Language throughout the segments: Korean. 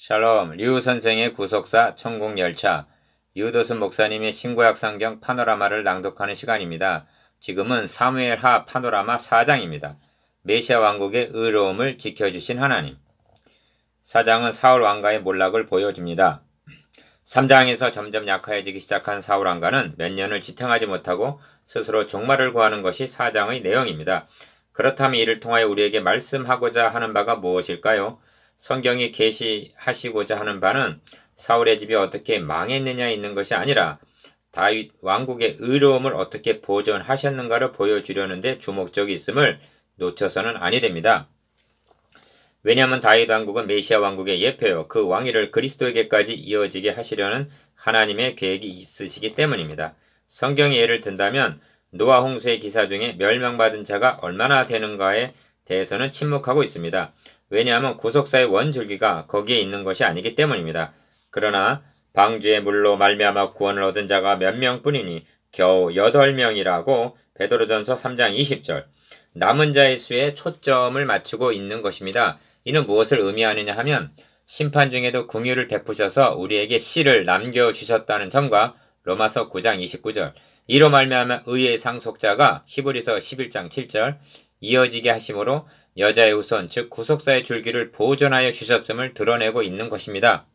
샬롬, 류 선생의 구속사 천국열차, 유도순 목사님의 신구약 성경 파노라마를 낭독하는 시간입니다. 지금은 사무엘 하 파노라마 4장입니다. 메시아 왕국의 의로움을 지켜주신 하나님. 사장은 사울 왕가의 몰락을 보여줍니다. 3장에서 점점 약해지기 시작한 사울 왕가는 몇 년을 지탱하지 못하고 스스로 종말을 구하는 것이 4장의 내용입니다. 그렇다면 이를 통하여 우리에게 말씀하고자 하는 바가 무엇일까요? 성경이 계시하시고자 하는 바는 사울의 집이 어떻게 망했느냐 있는 것이 아니라 다윗 왕국의 의로움을 어떻게 보존하셨는가를 보여주려는데 주목적이 있음을 놓쳐서는 아니 됩니다. 왜냐하면 다윗 왕국은 메시아 왕국의 예표요 그 왕위를 그리스도에게까지 이어지게 하시려는 하나님의 계획이 있으시기 때문입니다. 성경의 예를 든다면 노아 홍수의 기사 중에 멸망받은 자가 얼마나 되는가에 대해서는 침묵하고 있습니다. 왜냐하면 구속사의 원줄기가 거기에 있는 것이 아니기 때문입니다. 그러나 방주의 물로 말미암아 구원을 얻은 자가 몇 명뿐이니 겨우 8명이라고 베드로전서 3장 20절 남은 자의 수에 초점을 맞추고 있는 것입니다. 이는 무엇을 의미하느냐 하면 심판 중에도 궁유를 베푸셔서 우리에게 씨를 남겨주셨다는 점과 로마서 9장 29절 이로 말미암아 의의 상속자가 히브리서 11장 7절 이어지게 하심으로 여자의 우선 즉 구속사의 줄기를 보존하여 주셨음을 드러내고 있는 것입니다.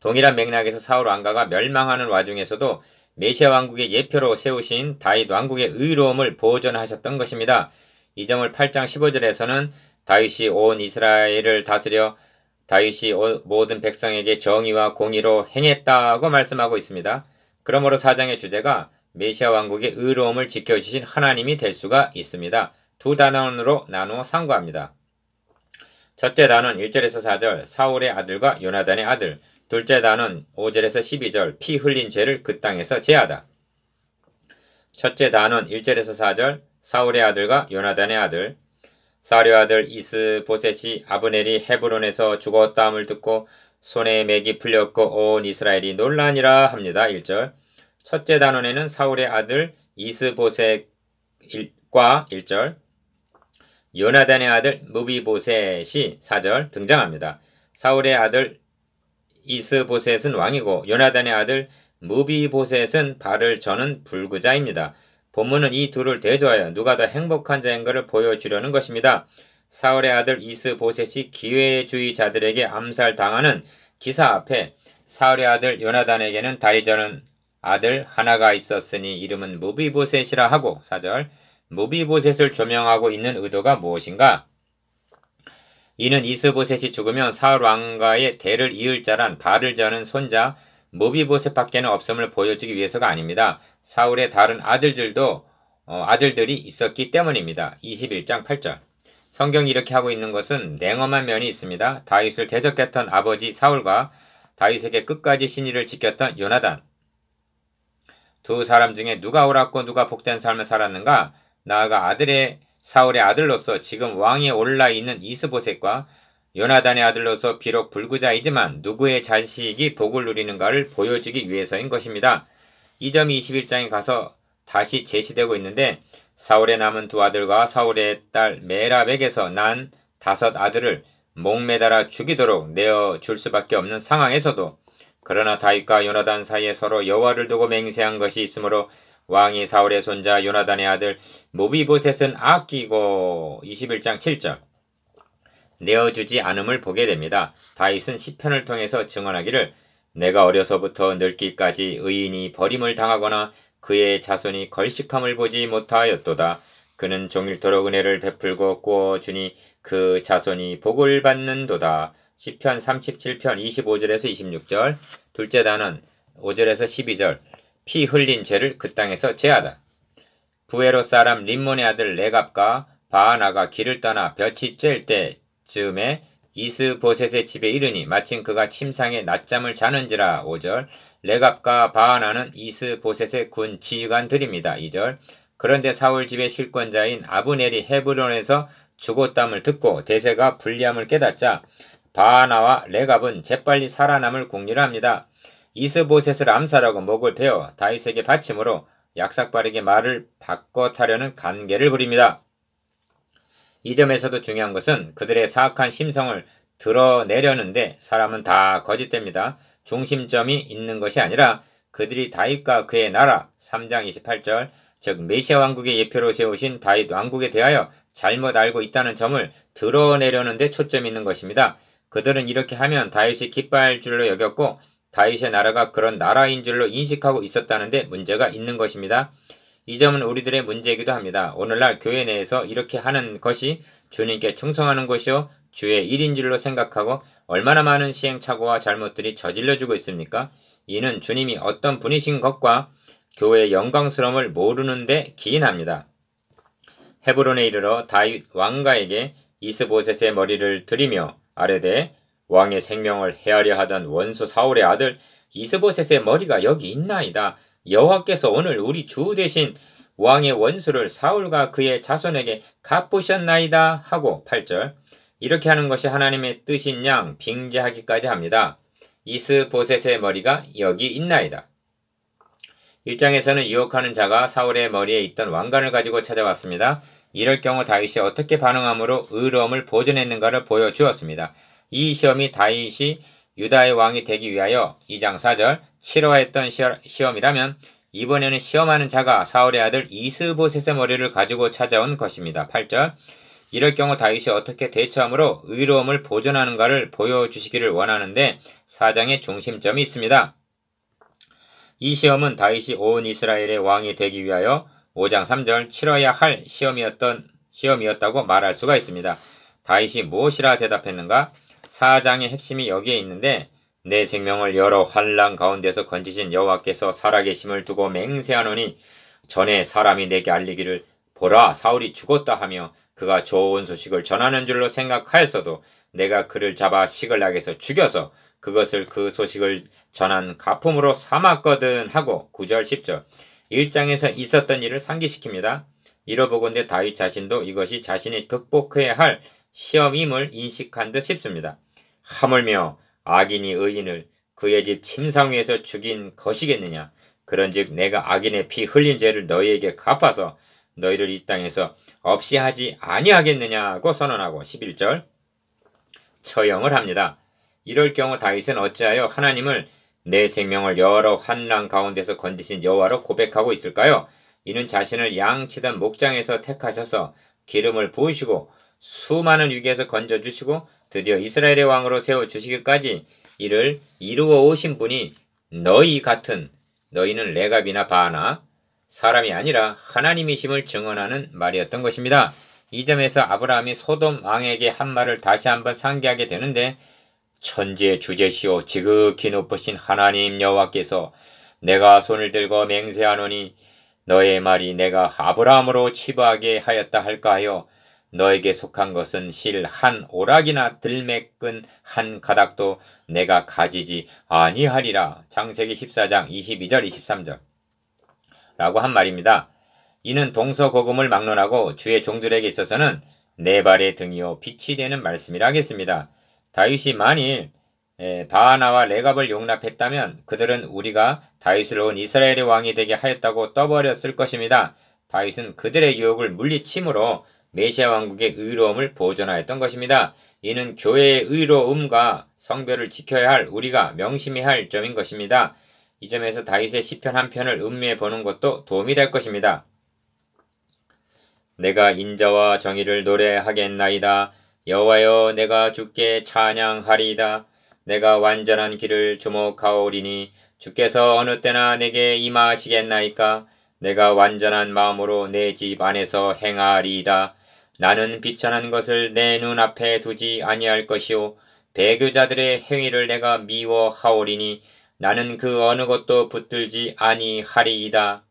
동일한 맥락에서 사울 왕가가 멸망하는 와중에서도 메시아 왕국의 예표로 세우신 다윗 왕국의 의로움을 보존하셨던 것입니다. 이 점을 8장 15절에서는 다윗이 온 이스라엘을 다스려 다윗이 모든 백성에게 정의와 공의로 행했다고 말씀하고 있습니다. 그러므로 사장의 주제가 메시아 왕국의 의로움을 지켜주신 하나님이 될 수가 있습니다. 두 단원으로 나누어 상고합니다. 첫째 단원 1절에서 4절 사울의 아들과 요나단의 아들 둘째 단원 5절에서 12절 피 흘린 죄를 그 땅에서 제하다. 첫째 단원 1절에서 4절 사울의 아들과 요나단의 아들 사료 아들 이스 보셋이 아브넬이 헤브론에서 죽었다함을 듣고 손에 맥이 풀렸고 온 이스라엘이 논란이라 합니다. 1절 첫째 단원에는 사울의 아들 이스 보셋과 1절 요나단의 아들 무비보셋이 4절 등장합니다. 사울의 아들 이스보셋은 왕이고 요나단의 아들 무비보셋은 발을 저는 불구자입니다. 본문은 이 둘을 대조하여 누가 더 행복한 자인 가를 보여주려는 것입니다. 사울의 아들 이스보셋이 기회주의자들에게 암살당하는 기사 앞에 사울의 아들 요나단에게는 다리 저는 아들 하나가 있었으니 이름은 무비보셋이라 하고 4절 무비보셋을 조명하고 있는 의도가 무엇인가? 이는 이스보셋이 죽으면 사울 왕가의 대를 이을 자란 발을 저는 손자 무비보셋밖에는 없음을 보여주기 위해서가 아닙니다. 사울의 다른 아들들도 어, 아들들이 있었기 때문입니다. 21장 8절 성경이 이렇게 하고 있는 것은 냉엄한 면이 있습니다. 다윗을 대적했던 아버지 사울과 다윗에게 끝까지 신의를 지켰던 요나단 두 사람 중에 누가 옳았고 누가 복된 삶을 살았는가? 나아가 아들의 사울의 아들로서 지금 왕에 올라 있는 이스보셋과 요나단의 아들로서 비록 불구자이지만 누구의 자식이 복을 누리는가를 보여주기 위해서인 것입니다. 이 점이 21장에 가서 다시 제시되고 있는데 사울의 남은 두 아들과 사울의 딸 메라백에서 난 다섯 아들을 목매달아 죽이도록 내어 줄 수밖에 없는 상황에서도 그러나 다윗과 요나단 사이에 서로 여호와를 두고 맹세한 것이 있으므로 왕이 사울의 손자 요나단의 아들 모비보셋은 아끼고 21장 7절 내어주지 않음을 보게 됩니다. 다윗은 시편을 통해서 증언하기를 내가 어려서부터 늙기까지 의인이 버림을 당하거나 그의 자손이 걸식함을 보지 못하였도다. 그는 종일토록 은혜를 베풀고 꾸어주니 그 자손이 복을 받는도다. 시편 37편 25절에서 26절 둘째 단은 5절에서 12절 피 흘린 죄를 그 땅에서 제하다. 부에로 사람 림몬의 아들 레갑과 바하나가 길을 떠나 볕이 쬐을 때즈음에 이스보셋의 집에 이르니 마침 그가 침상에 낮잠을 자는지라 5절 레갑과 바하나는 이스보셋의 군 지휘관들입니다. 2절 그런데 사울 집의 실권자인 아브넬이 헤브론에서 죽었담을 듣고 대세가 불리함을 깨닫자 바하나와 레갑은 재빨리 살아남을 궁리를 합니다. 이스보셋을 암살하고 목을 베어 다윗에게 바침으로 약삭빠르게 말을 바꿔 타려는 간계를 부립니다. 이 점에서도 중요한 것은 그들의 사악한 심성을 드러내려는데 사람은 다 거짓됩니다. 중심점이 있는 것이 아니라 그들이 다윗과 그의 나라 3장 28절 즉 메시아 왕국의 예표로 세우신 다윗 왕국에 대하여 잘못 알고 있다는 점을 드러내려는데 초점이 있는 것입니다. 그들은 이렇게 하면 다윗이 기뻐할 줄로 여겼고 다윗의 나라가 그런 나라인 줄로 인식하고 있었다는데 문제가 있는 것입니다. 이 점은 우리들의 문제이기도 합니다. 오늘날 교회 내에서 이렇게 하는 것이 주님께 충성하는 것이요 주의 일인 줄로 생각하고 얼마나 많은 시행착오와 잘못들이 저질러지고 있습니까? 이는 주님이 어떤 분이신 것과 교회의 영광스러움을 모르는데 기인합니다. 헤브론에 이르러 다윗 왕가에게 이스보셋의 머리를 들이며 아뢰되 왕의 생명을 헤아려 하던 원수 사울의 아들 이스보셋의 머리가 여기 있나이다. 여호와께서 오늘 우리 주 대신 왕의 원수를 사울과 그의 자손에게 갚으셨나이다 하고 8절 이렇게 하는 것이 하나님의 뜻인 양 빙자하기까지 합니다. 이스보셋의 머리가 여기 있나이다. 1장에서는 유혹하는 자가 사울의 머리에 있던 왕관을 가지고 찾아왔습니다. 이럴 경우 다윗이 어떻게 반응함으로 의로움을 보존했는가를 보여주었습니다. 이 시험이 다윗이 유다의 왕이 되기 위하여 2장 4절 치러했던 시험이라면 이번에는 시험하는 자가 사울의 아들 이스보셋의 머리를 가지고 찾아온 것입니다. 8절 이럴 경우 다윗이 어떻게 대처함으로 의로움을 보존하는가를 보여주시기를 원하는데 사장의 중심점이 있습니다. 이 시험은 다윗이 온 이스라엘의 왕이 되기 위하여 5장 3절 치러야 할 시험이었던 시험이었다고 말할 수가 있습니다. 다윗이 무엇이라 대답했는가? 사장의 핵심이 여기에 있는데 내 생명을 여러 환란 가운데서 건지신 여호와께서 살아계심을 두고 맹세하노니 전에 사람이 내게 알리기를 보라 사울이 죽었다 하며 그가 좋은 소식을 전하는 줄로 생각하였어도 내가 그를 잡아 시글락에서 죽여서 그것을 그 소식을 전한 가품으로 삼았거든 하고 9절 10절 1장에서 있었던 일을 상기시킵니다. 이러보건대 다윗 자신도 이것이 자신이 극복해야 할 시험임을 인식한 듯 싶습니다. 하물며 악인이 의인을 그의 집 침상 위에서 죽인 것이겠느냐. 그런즉 내가 악인의 피 흘린 죄를 너희에게 갚아서 너희를 이 땅에서 없이 하지 아니하겠느냐고 선언하고 11절 처형을 합니다. 이럴 경우 다윗은 어찌하여 하나님을 내 생명을 여러 환란 가운데서 건지신 여호와로 고백하고 있을까요? 이는 자신을 양치던 목장에서 택하셔서 기름을 부으시고 수많은 위기에서 건져주시고 드디어 이스라엘의 왕으로 세워주시기까지 이를 이루어 오신 분이 너희 같은 너희는 레갑이나 바나 사람이 아니라 하나님이심을 증언하는 말이었던 것입니다. 이 점에서 아브라함이 소돔 왕에게 한 말을 다시 한번 상기하게 되는데 천지의 주제시오 지극히 높으신 하나님 여호와께서 내가 손을 들고 맹세하노니 너의 말이 내가 아브라함으로 치부하게 하였다 할까 하여 너에게 속한 것은 실 한 오락이나 들매끈 한 가닥도 내가 가지지 아니하리라. 장세기 14장 22절 23절 라고 한 말입니다. 이는 동서고금을 막론하고 주의 종들에게 있어서는 네 발의 등이요 빛이 되는 말씀이라 하겠습니다. 다윗이 만일 바하나와 레갑을 용납했다면 그들은 우리가 다윗을 온 이스라엘의 왕이 되게 하였다고 떠버렸을 것입니다. 다윗은 그들의 유혹을 물리침으로 메시아 왕국의 의로움을 보존하였던 것입니다. 이는 교회의 의로움과 성별을 지켜야 할 우리가 명심해야 할 점인 것입니다. 이 점에서 다윗의 시편 한 편을 음미해 보는 것도 도움이 될 것입니다. 내가 인자와 정의를 노래하겠나이다. 여호와여 내가 주께 찬양하리이다. 내가 완전한 길을 주목하오리니 주께서 어느 때나 내게 임하시겠나이까. 내가 완전한 마음으로 내 집 안에서 행하리이다. 나는 비천한 것을 내 눈앞에 두지 아니할 것이요 배교자들의 행위를 내가 미워하오리니 나는 그 어느 것도 붙들지 아니하리이다.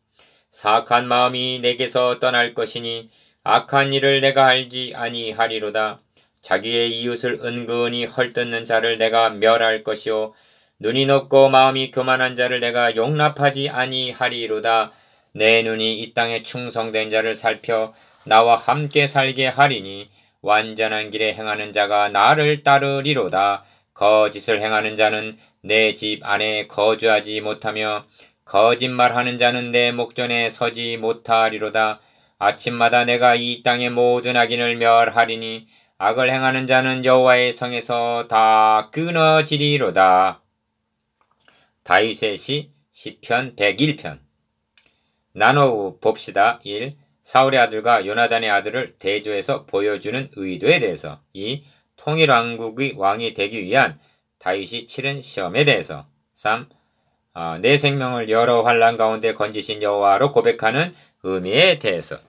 사악한 마음이 내게서 떠날 것이니 악한 일을 내가 알지 아니하리로다. 자기의 이웃을 은근히 헐뜯는 자를 내가 멸할 것이요 눈이 높고 마음이 교만한 자를 내가 용납하지 아니하리로다. 내 눈이 이 땅에 충성된 자를 살펴 나와 함께 살게 하리니 완전한 길에 행하는 자가 나를 따르리로다. 거짓을 행하는 자는 내 집 안에 거주하지 못하며 거짓말하는 자는 내 목전에 서지 못하리로다. 아침마다 내가 이 땅의 모든 악인을 멸하리니 악을 행하는 자는 여호와의 성에서 다 끊어지리로다. 다윗의 시 시편 101편 나눠 봅시다. 1. 사울의 아들과 요나단의 아들을 대조해서 보여주는 의도에 대해서 2. 통일 왕국의 왕이 되기 위한 다윗이 치른 시험에 대해서 3. 아, 내 생명을 여러 환란 가운데 건지신 여호와로 고백하는 의미에 대해서